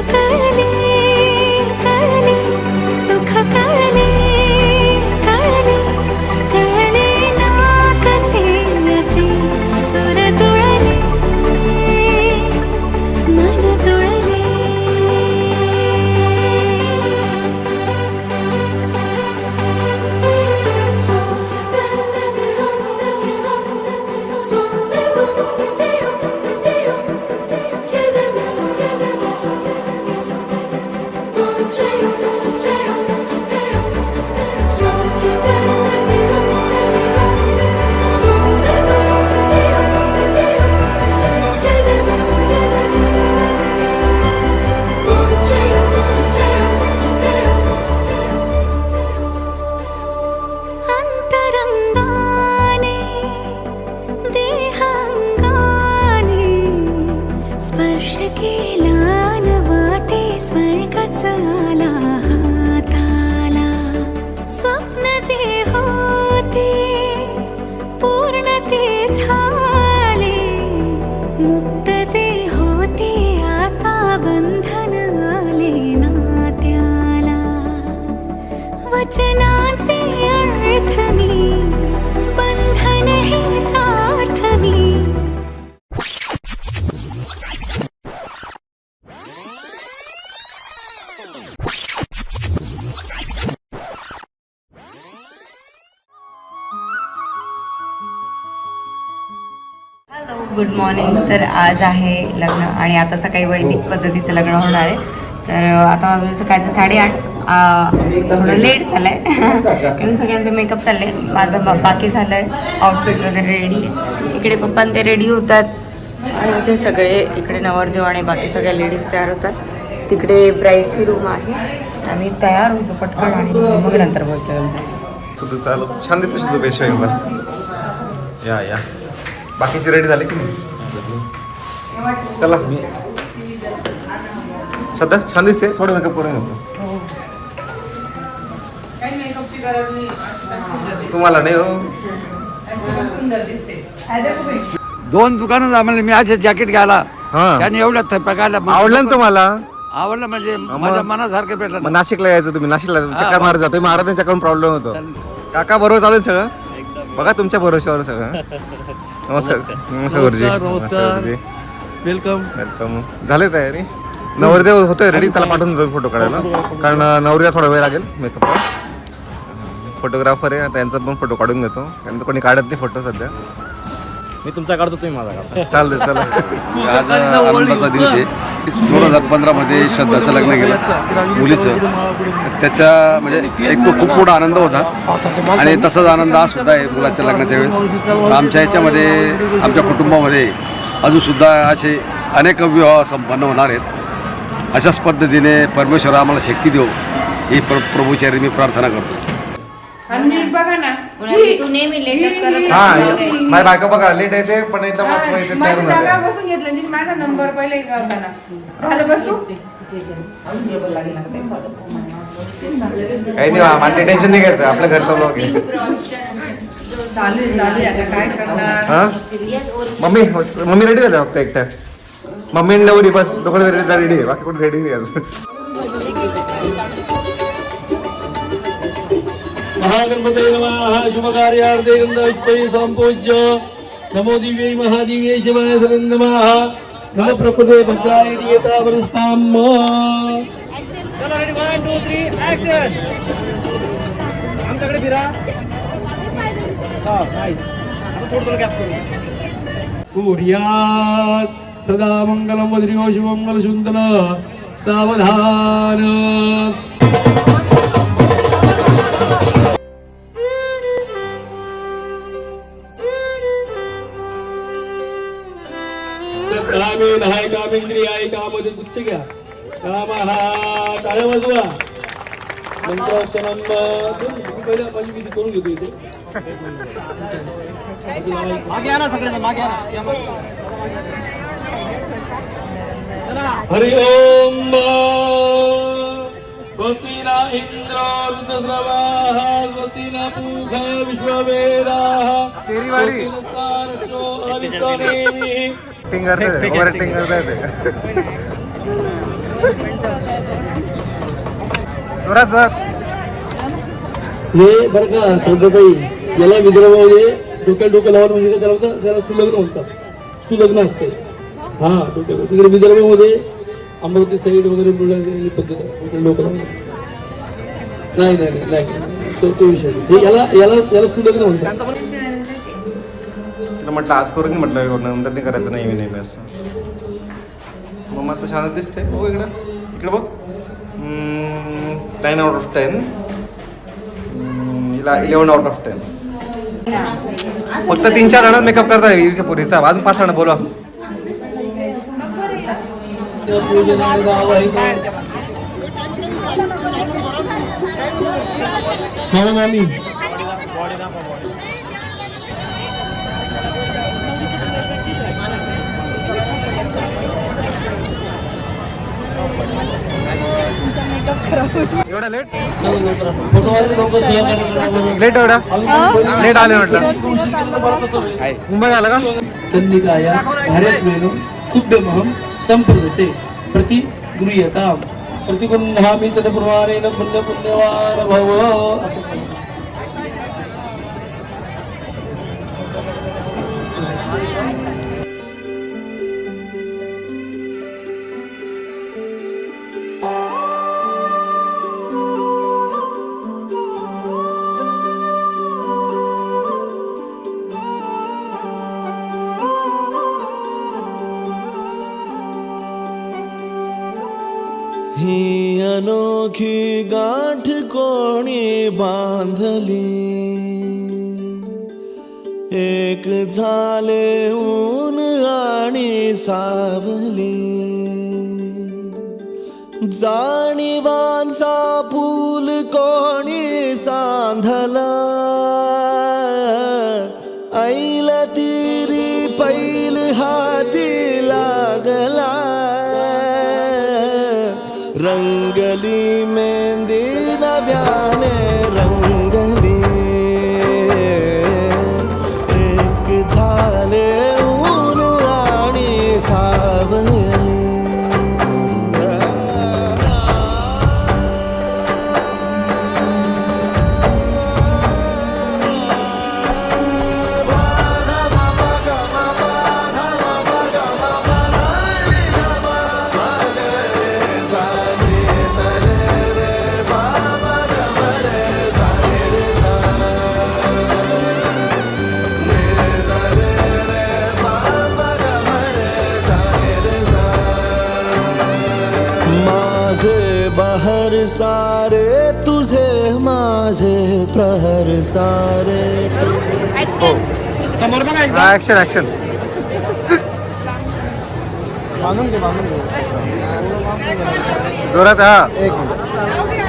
Okay. Good morning तर आज आहे लग्न आणि आता सकाळी वैदिक पद्धतीचं लग्न होणार आहे. तर आता माझं सकाळचं साडेआठ थोडं लेट झालं आहे कारण सगळ्यांचं मेकअप चाललं आहे माझं बा- बाकी झालं आहे आउटफिट वगैरे रेडी आहे. इकडे पप्पा ते रेडी होतात. आणि ते सगळे इकडे नवरदेव आणि बाकी सगळ्या लेडीज तयार होतात. तिकडे ब्राईडची रूम आहे. आम्ही तयार होतो पटकन आणि मग नंतर बोलतो छान दिसतो या या. बाकीचे रेडी झाले की नाही? चला. मी सध्या छान दिसते थोडं मेकअप करून घेतो. तुम्हाला नाही हो. सुंदर दिसते दोन दुकानं आम्हाला मी आज जॅकेट घ्यायला. हा. त्याने एवढ्या थप्प्या आवडलं ना तुम्हाला? आवडलं म्हणजे माझ्या मनासारखं भेटलं. नाशिकला यायचं तुम्ही नाशिकला चक्कर. मारत जातो महाराजांच्याकडून प्रॉब्लेम होतो. काका बरोबर चालू आहे सगळं? बघा तुमच्या भरोश्यावर सगळं नमस्कार. नमस्कार. गुरुजी नमस्कार. गुरुजी वेलकम. वेलकम. झाले तयारी? नवरदेव होतोय रेडी त्याला पाठवून देतो फोटो काढायला. कारण नवरीला थोडा वेळ लागेल मेकअपला फोटोग्राफर आहे त्यांचा पण फोटो काढून घेतो. कारण कोणी काढत नाही फोटो सध्या. मी तुमचा काढतो तुम्ही माझा काढता. चालते चला आज आनंदाचा दिवस आहे. दोन हजार पंधरामध्ये श्रद्धाचं लग्न केलं मुलीचं. त्याचा म्हणजे एक तो खूप मोठा आनंद होता. आणि तसाच आनंद हा सुद्धा आहे मुलाच्या लग्नाच्या वेळेस. आमच्या ह्याच्यामध्ये आमच्या कुटुंबामध्ये अजूनसुद्धा असे अनेक विवाह संपन्न होणार आहेत. अशाच पद्धतीने परमेश्वर आम्हाला शक्ती देऊ ही प्र प्रभूचारी मी प्रार्थना करतो. आणि नीट बघा ना. तू नेहमी लेटेस्ट करत हा माझी बायका बघा लेट येते पण एकदम माझी जागा बसून घेतलं आणि माझा नंबर पहिले करताना. झालं बसू? काही नाही मला टेन्शन नाही घ्यायचं आपल्या घरचा ब्लॉग आहे. चालू आहे चालू आहे आता काय करणार? हा? मम्मी मम्मी रेडी झाल्या फक्त एकट्या? मम्मी आणि नवरी बस दोघं रेडी रेडी आहे बाकी कोणी रेडी नाही अजून. महागणपते नमः शुभकार्यार्थे गंधपुष्पै संपूज्य नमो दिव्यै महादिव्यै शिवाय नमः नमः प्रकृते भद्राय दीयता वरस्ताम चला ready one two three action आमच्याकडे फिरा. हा कुर्यात सदा मंगलम वद्रियो शुभमंगल सुंदर कामे नाही कामेंद्रिय आहे कामध्ये गुच्छ घ्या. काम हा टाळ्या वाजवा. मंत्राक्षरम तुम्ही पहिल्या माझी विधी करून घेतो इथे. हरि ओम स्वस्ति न इंद्र ऋतस्रवाः स्वस्ति न पूषा विश्ववेदाः. स्वस्ति नस्तार्क्ष्यो अरिष्टनेमिः टिंग करते ओव्हर टिंग करता येते जोरात जोरात. हे बरं का श्रद्धाताई याला विदर्भामध्ये डोक्याला डोकं लावून म्हणजे काय त्याला म्हणतात त्याला सुलग्न म्हणतात सुलग्न असते. हा डोक्याला तिकडे विदर्भामध्ये अमरावती साईड वगैरे बुलढाणा पद्धत आहे. डोक्याला डोकं नाही नाही नाही, तो तो विषय नाही. हे याला याला याला सुलग्न म्हणतात. तर म्हटलं आज करून घे म्हटलं नंतर नाही करायचं नेहमी नेहमी असं. मग मग आता शांत दिसते हो इकडं. इकडं बघ. नाईन आउट ऑफ टेन हिला इलेवन आउट ऑफ टेन फक्त तीन चार जणांना मेकअप करता येईल पुरीचा. अजून पाच जण बोलवा. पूजनाने एवढा लेट एवढा? लेट आले म्हटलं. मुंबई आला का? काय भारत तुभ्यमहम संप्रदते प्रति गृह्यताम प्रतिगुणामी तदप्रमाणेन पुण्य पुण्यवान भव असं एक झाले ऊन आणि सावली. जाणीवांचा फूल कोणी सांधला. ऐल तिरी पैल हाती लागला. रंगली मेंदी नव्याने रंग सारे तुझे। हा. ऍक्शन ऍक्शन जोरात हा. सौभाग्याची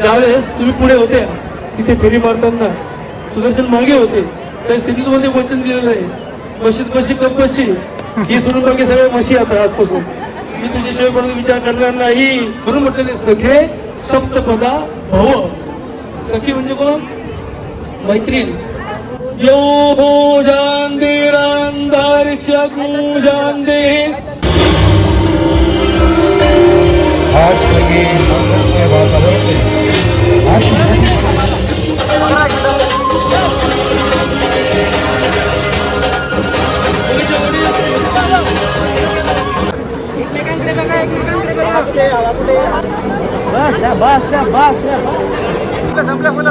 ज्यावेळेस तुम्ही पुढे होते तिथे फेरी मारताना सुदर्शन मागे होते. त्यावेळेस त्यांनी तुम्हाला वचन दिलेलं आहे. मशीद मशी कप मशी ही सोडून बाकी सगळ्या म्हशी आता आजपासून. मी तुझ्याशिवाय कोणाचा विचार करणार नाही. म्हणून म्हटलं सखे सप्तपदा भव. सखी म्हणजे कोण? मैत्रीण. यो हो boleh lah. Bas dah, bas dah, bas dah. Sampai-sampai pula,